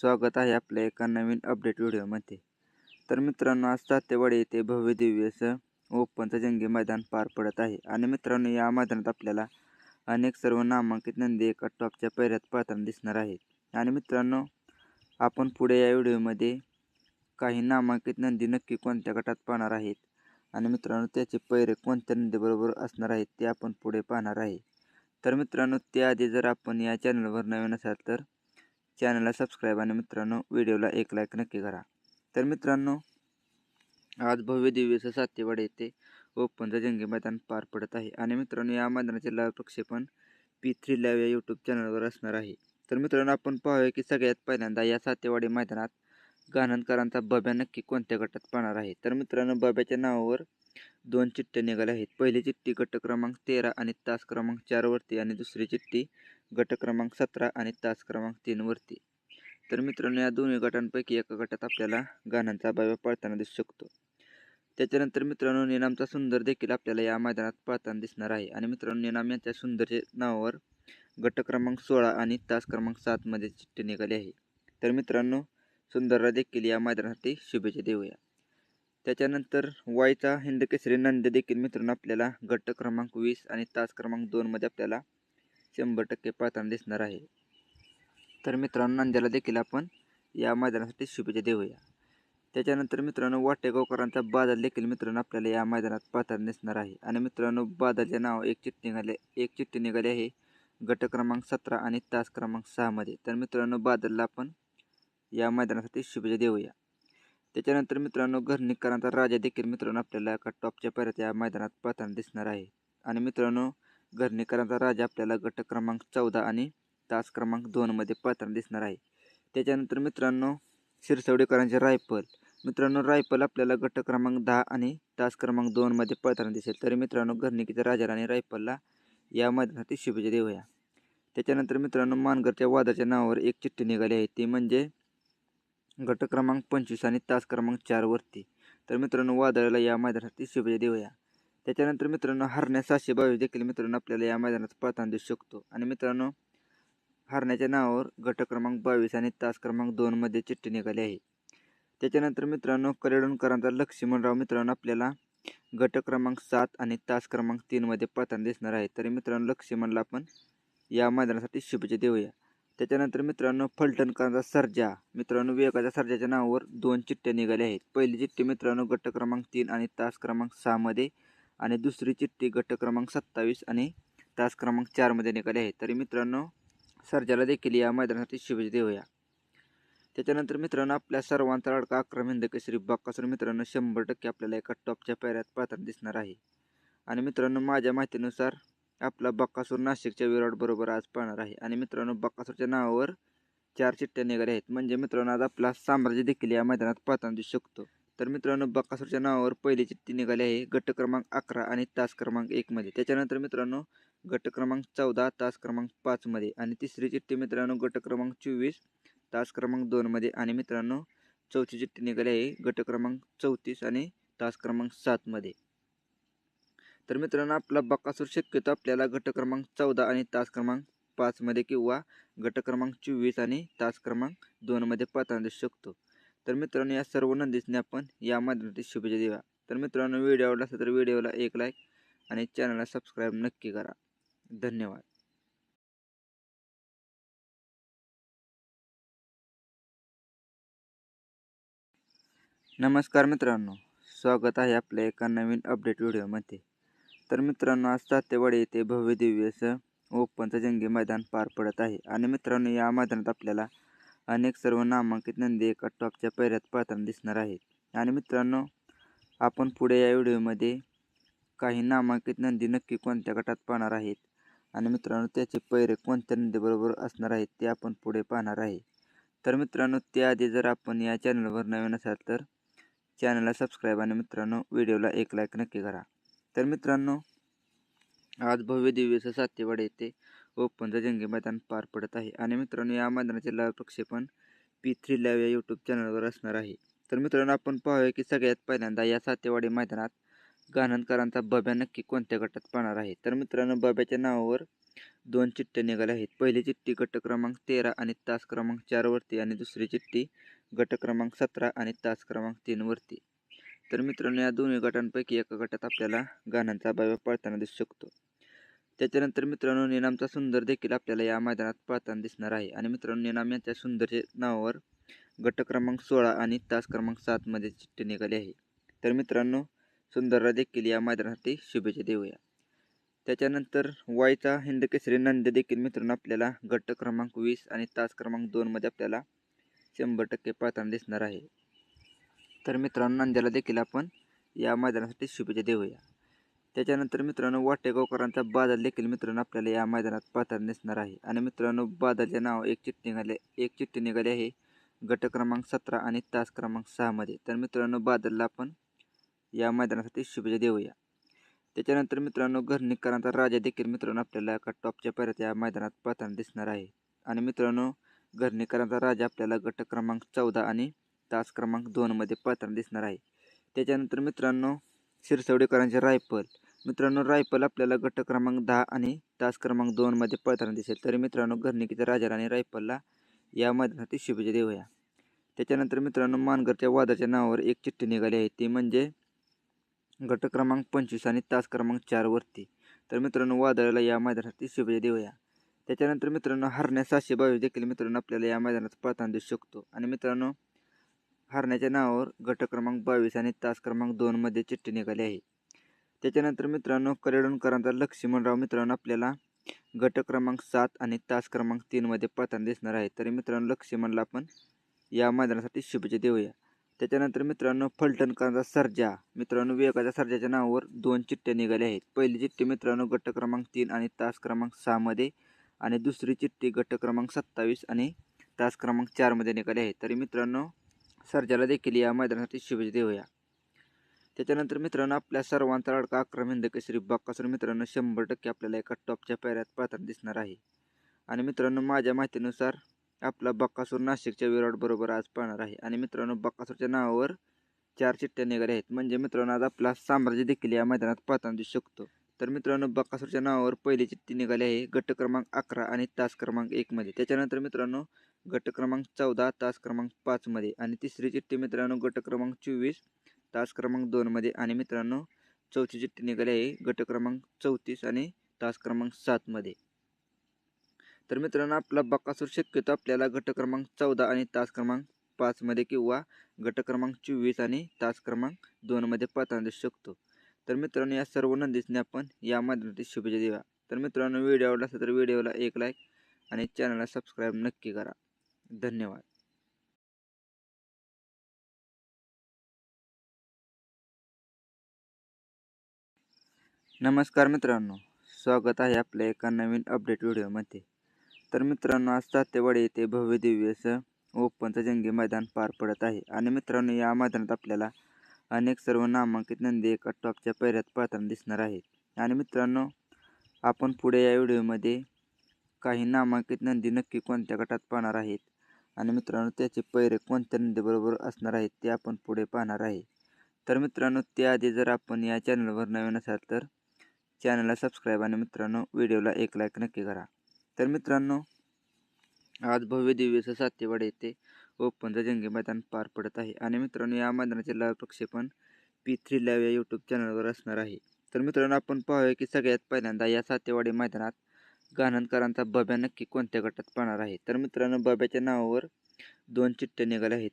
स्वागत आहे आपल्या एका नवीन अपडेट व्हिडिओमध्ये. तर मित्रांनो आज सातेवाडी येथे भव्य दिव्य असं ओपनचं जंगी मैदान पार पडत आहे. आणि मित्रांनो या मैदानात आपल्याला अनेक सर्व नामांकित नंदी एका टॉपच्या पैऱ्यात पाहताना दिसणार आहेत. आणि मित्रांनो आपण पुढे या व्हिडिओमध्ये काही नामांकित नंदी नक्की कोणत्या गटात पाहणार आहेत? आणि मित्रांनो त्याचे पैरे कोणत्या नंदीबरोबर असणार आहेत ते आपण पुढे पाहणार आहे. तर मित्रांनो त्याआधी जर आपण या चॅनलवर नवीन असाल तर चॅनलला सबस्क्राईब आणि मित्रांनो व्हिडिओला एक लाईक नक्की करा. तर मित्रांनो आज भव्य दिव्यचं सातेवाड येथे ओपनचं जंगी मैदान पार पडत आहे. आणि मित्रांनो या मैदानाचे लाईव्ह प्रक्षेपण पी थ्री लाईव्ह या यूट्यूब चॅनलवर असणार आहे. तर मित्रांनो आपण पाहूया की सगळ्यात पहिल्यांदा या सातेवाडी मैदानात गाणनकरांचा बब्या नक्की कोणत्या गटात पाहणार आहे? तर मित्रांनो बब्याच्या नावावर दोन चिठ्ठ्या निघाल्या आहेत. पहिली चिठ्ठी गट क्रमांक तेरा आणि तास क्रमांक चारवरती आणि दुसरी चिठ्ठी गट क्रमांक सतरा आणि तास क्रमांक तीनवरती तर मित्रांनो या दोन्ही गटांपैकी एका गटात आपल्याला गाण्यांचा बाबा पळताना दिसू शकतो. त्याच्यानंतर मित्रांनो निनामचा सुंदर देखील आपल्याला या मैदानात पळताना दिसणार आहे. आणि मित्रांनो निनाम यांच्या सुंदरच्या नावावर गट क्रमांक सोळा आणि तास क्रमांक सातमध्ये चिठ्ठी निघाली आहे. तर मित्रांनो सुंदरला देखील या मैदानासाठी शुभेच्छा देऊया. त्याच्यानंतर वाईचा हिंदकेसरी नंद देखील मित्रांनो आपल्याला गट क्रमांक वीस आणि तास क्रमांक दोनमध्ये आपल्याला शंभर टक्के पाळताना दिसणार आहे. तर मित्रांनो नंद्याला देखील आपण या मैदानासाठी शुभेच्छा देऊया. त्याच्यानंतर मित्रांनो वाटेगावकरांचा बादल देखील मित्रांनो आपल्याला या मैदानात पाहताना दिसणार आहे. आणि मित्रांनो बादलचे नाव एक चिठ्ठी निघाले एक चिठ्ठी निघाली आहे गट क्रमांक सतरा आणि तास क्रमांक सहामध्ये तर मित्रांनो बादलला आपण या मैदानासाठी शुभेच्छा देऊया. त्याच्यानंतर मित्रांनो घरणीकरांचा राजा देखील मित्रांनो आपल्याला एका टॉपच्या पर्यंत या मैदानात पाहताना दिसणार आहे. आणि मित्रांनो घरणीकरांचा राजा आपल्याला गट क्रमांक चौदा आणि तास क्रमांक दोनमध्ये पाहताना दिसणार आहे. त्याच्यानंतर मित्रांनो शिरसवडेकरांचे रायफल. मित्रांनो रायफल आपल्याला गट क्रमांक दहा आणि तास क्रमांक दोनमध्ये पळताना दिसेल. तरी मित्रांनो घरणीकीच्या राजाला आणि रायफलला या मैदानासाठी शुभेच्छा देऊया. त्याच्यानंतर मित्रांनो मानगरच्या वादाच्या नावावर एक चिठ्ठी निघाली आहे. ती म्हणजे गट क्रमांक पंचवीस आणि तास क्रमांक चारवरती तर मित्रांनो वादळाला या मैदानासाठी शुभेच्छा देऊया. त्याच्यानंतर मित्रांनो हरण्या सहाशे बावीस देखील मित्रांनो आपल्याला या मैदानात पळताना देऊ शकतो. आणि मित्रांनो हरण्याच्या नावावर गट क्रमांक बावीस आणि तास क्रमांक दोनमध्ये चिठ्ठी निघाली आहे. त्याच्यानंतर मित्रांनो करेडूनकरांचा लक्ष्मणराव मित्रांनो आपल्याला गट क्रमांक सात आणि तास क्रमांक तीनमध्ये पळताना दिसणार आहे. तरी मित्रांनो लक्ष्मणला आपण या मैदानासाठी शुभेच्छा देऊया. त्याच्यानंतर मित्रांनो फलटणकरांचा सर्जा. मित्रांनो विवेकाच्या सर्जाच्या नावावर दोन चिठ्ठ्या निघाल्या आहेत. पहिली चिठ्ठी मित्रांनो गट क्रमांक तीन आणि तास क्रमांक सहामध्ये आणि दुसरी चिठ्ठी गट क्रमांक सत्तावीस आणि तास क्रमांक चारमध्ये निघाली आहे तरी मित्रांनो सर्जाला देखील या मैदानासाठी शुभेच्छा देऊया. त्याच्यानंतर मित्रांनो आपल्या सर्वांचा अडका अक्रम हिंद केसरी बाक्कासूर मित्रांनो शंभर टक्के आपल्याला एका टॉपच्या पायऱ्यात पात्र दिसणार आहे. आणि मित्रांनो माझ्या माहितीनुसार आपला बक्कासूर नाशिकच्या विराटबरोबर आज पाहणार आहे. आणि मित्रांनो बक्कासूरच्या नावावर चार चिठ्ठ्या निघाल्या आहेत. म्हणजे मित्रांनो आज आपला साम्राज्य देखील या मैदानात पाहताना दिसू शकतो. तर मित्रांनो बक्कासूरच्या नावावर पहिली चिठ्ठी निघाली आहे. गट क्रमांक अकरा आणि तास क्रमांक एकमध्ये त्याच्यानंतर मित्रांनो गट क्रमांक चौदा तास क्रमांक पाचमध्ये आणि तिसरी चिठ्ठी मित्रांनो गट क्रमांक चोवीस तास क्रमांक दोनमध्ये आणि मित्रांनो चौथी चिठ्ठी निघाली आहे. गट क्रमांक चौतीस आणि तास क्रमांक सातमध्ये तर मित्रांनो आपला बकासूर शक्यतो आपल्याला गट क्रमांक चौदा आणि तास क्रमांक पाचमध्ये किंवा गट क्रमांक चोवीस आणि तास क्रमांक दोनमध्ये पाहताना शकतो. तर मित्रांनो या सर्व नंदीसने आपण या माध्यमातील शुभेच्छा देऊया तर मित्रांनो व्हिडिओ आवडला असेल तर व्हिडिओला एक लाईक आणि चॅनलला सबस्क्राईब नक्की करा. धन्यवाद. नमस्कार मित्रांनो स्वागत आहे आपल्या एका नवीन अपडेट व्हिडिओमध्ये तर मित्रांनो आज तातेवाडी येथे भव्य दिव्य असं ओपनचं जंगी मैदान पार पडत आहे. आणि मित्रांनो या मैदानात आपल्याला अनेक सर्व नामांकित नंदी एका टॉपच्या पैऱ्यात पाहताना दिसणार आहेत. आणि मित्रांनो आपण पुढे या व्हिडिओमध्ये काही नामांकित नंदी नक्की कोणत्या गटात पाहणार आहेत? आणि मित्रांनो त्याचे पैरे कोणत्या नंदीबरोबर असणार आहेत ते आपण पुढे पाहणार आहे. तर मित्रांनो त्याआधी जर आपण या चॅनलवर नवीन असाल तर चॅनलला सबस्क्राईब आणि मित्रांनो व्हिडिओला एक लाईक नक्की करा. तर मित्रांनो आज भव्य दिव्यचं सातेवाड येथे ओपनचं जंगी मैदान पार पडत आहे. आणि मित्रांनो या मैदानाचे लाईव्ह प्रक्षेपण पी थ्री लाईव्ह या यूट्यूब चॅनलवर असणार आहे. तर मित्रांनो आपण पाहूया की सगळ्यात पहिल्यांदा या सातेवाडी मैदानात गाणनकरांचा बब्या नक्की कोणत्या गटात पाहणार आहे? तर मित्रांनो बब्याच्या नावावर दोन चिठ्ठ्या निघाल्या आहेत. पहिली चिठ्ठी गट क्रमांक तेरा आणि तास क्रमांक चारवरती आणि दुसरी चिठ्ठी गट क्रमांक सतरा आणि तास क्रमांक तीनवरती तर मित्रांनो या दोन्ही गटांपैकी एका गटात आपल्याला गाण्यांचा अभाव पळताना दिसू शकतो. त्याच्यानंतर मित्रांनो निनामचा सुंदर देखील आपल्याला या मैदानात पळताना दिसणार आहे. आणि मित्रांनो निनाम यांच्या सुंदरचे नावावर गट क्रमांक सोळा आणि तास क्रमांक सातमध्ये चिठ्ठी निघाली आहे. तर मित्रांनो सुंदरला देखील या मैदानासाठी शुभेच्छा देऊया. त्याच्यानंतर वायचा हिंदकेसरी नंद देखील मित्रांनो आपल्याला गट क्रमांक वीस आणि तास क्रमांक दोनमध्ये आपल्याला शंभर टक्के पळताना दिसणार आहे. तर मित्रांनो नंद्याला देखील आपण या मैदानासाठी शुभेच्छा देऊया. त्याच्यानंतर मित्रांनो वाटेगावकरांचा बादल देखील मित्रांनो आपल्याला या मैदानात पाहताना दिसणार आहे. आणि मित्रांनो बादलचे नाव एक चिठ्ठी निघाले एक चिठ्ठी निघाली आहे गट क्रमांक सतरा आणि तास क्रमांक सहामध्ये तर मित्रांनो बादलला आपण या मैदानासाठी शुभेच्छा देऊया. त्याच्यानंतर मित्रांनो घरणीकरांचा राजा देखील मित्रांनो आपल्याला एका टॉपच्या पर्यंत या मैदानात पाहताना दिसणार आहे. आणि मित्रांनो घरणीकरांचा राजा आपल्याला गट क्रमांक चौदा आणि तास क्रमांक दोनमध्ये पात्र दिसणार आहे. त्याच्यानंतर मित्रांनो शिरसवडेकरांचे रायफल. मित्रांनो रायफल आपल्याला गट क्रमांक दहा आणि तास क्रमांक दोनमध्ये पळताना दिसेल. तरी मित्रांनो घरनिकीच्या राजाला आणि रायफलला या मैदानासाठी शुभेच्छा देऊया. त्याच्यानंतर मित्रांनो मानगरच्या वादाच्या नावावर एक चिठ्ठी निघाली आहे. ती म्हणजे गट क्रमांक पंचवीस आणि तास क्रमांक चारवरती तर मित्रांनो वादळाला या मैदानासाठी शुभेच्छा देऊया. त्याच्यानंतर मित्रांनो हरण्या सहाशे बावीस देखील मित्रांनो आपल्याला या मैदानात पळताना दिसू शकतो. आणि मित्रांनो हरण्याच्या नावावर गट क्रमांक बावीस आणि तास क्रमांक दोनमध्ये चिठ्ठी निघाली आहे. त्याच्यानंतर मित्रांनो करेडोणकरांचा लक्ष्मणराव मित्रांनो आपल्याला गट क्रमांक सात आणि तास क्रमांक तीनमध्ये पळताना दिसणार आहे. तरी मित्रांनो लक्ष्मणला आपण या मैदानासाठी शुभेच्छा देऊया. त्याच्यानंतर मित्रांनो फलटणकरांचा सर्जा. मित्रांनो विवेकाच्या सर्जाच्या नावावर दोन चिठ्ठ्या निघाल्या आहेत. पहिली चिठ्ठी मित्रांनो गट क्रमांक तीन आणि तास क्रमांक सहामध्ये आणि दुसरी चिठ्ठी गट क्रमांक सत्तावीस आणि तास क्रमांक चारमध्ये निघाली आहे. तरी मित्रांनो सर्जाला देखील या मैदानासाठी शुभेच्छा देऊया. त्याच्यानंतर मित्रांनो आपल्या सर्वांचा लडका अक्रम हिंदकेसरी बाक्कासूर मित्रांनो शंभर टक्के आपल्याला एका टॉपच्या पायऱ्यात पाहताना दिसणार आहे. आणि मित्रांनो माझ्या माहितीनुसार आपला बक्कासूर नाशिकच्या विराटबरोबर आज पाहणार आहे. आणि मित्रांनो बक्कासूरच्या नावावर चार चिठ्ठ्या निघाल्या आहेत. म्हणजे मित्रांनो आज आपला साम्राज्य देखील या मैदानात पाहताना दिसू शकतो. तर मित्रांनो बक्कासूरच्या नावावर पहिली चिठ्ठी निघाली आहे. गट क्रमांक अकरा आणि तास क्रमांक एकमध्ये त्याच्यानंतर मित्रांनो गट क्रमांक चौदा तास क्रमांक पाचमध्ये आणि तिसरी चिठ्ठी मित्रांनो गट क्रमांक चोवीस तास क्रमांक दोनमध्ये आणि मित्रांनो चौथी चिठ्ठी निघाली आहे गट क्रमांक चौतीस आणि तास क्रमांक सातमध्ये तर मित्रांनो आपला बकासूर शक्यतो आपल्याला गट क्रमांक चौदा आणि तास क्रमांक पाचमध्ये किंवा गट क्रमांक चोवीस आणि तास क्रमांक दोनमध्ये पाहताना देऊ शकतो. तर मित्रांनो या सर्व नंदीसने आपण या माध्यमातील शुभेच्छा देऊया तर मित्रांनो व्हिडिओ आवडला असेल तर व्हिडिओला एक लाईक आणि चॅनलला सबस्क्राईब नक्की करा. धन्यवाद. नमस्कार मित्रांनो स्वागत आहे आपल्या एका नवीन अपडेट व्हिडिओमध्ये. तर मित्रांनो आज तातेवाडी येथे भव्य दिव्य असं ओपनचं जंगी मैदान पार पडत आहे. आणि मित्रांनो या मैदानात आपल्याला अनेक सर्व नामांकित नंदी एका टॉपच्या पैऱ्यात पाहताना दिसणार आहेत. आणि मित्रांनो आपण पुढे या व्हिडिओमध्ये काही नामांकित नंदी नक्की कोणत्या गटात पाहणार आहेत? आणि मित्रांनो त्याचे पैरे कोणत्या नंदीबरोबर असणार आहेत ते आपण पुढे पाहणार आहे. तर मित्रांनो त्याआधी जर आपण या चॅनलवर नवीन असाल तर चॅनलला सबस्क्राईब आणि मित्रांनो व्हिडिओला एक लाईक नक्की करा. तर मित्रांनो आज भव्य दिव्यचं सातेवाडे येथे ओपनचं जंगी मैदान पार पडत आहे. आणि मित्रांनो या मैदानाचे लाईव्ह प्रक्षेपण पी थ्री लाईव्ह या यूट्यूब चॅनलवर असणार आहे. तर मित्रांनो आपण पाहूया की सगळ्यात पहिल्यांदा या सातेवाडी मैदानात गाणनकरांचा बब्या नक्की कोणत्या गटात पाहणार आहे? तर मित्रांनो बब्याच्या नावावर दोन चिठ्ठ्या निघाल्या आहेत.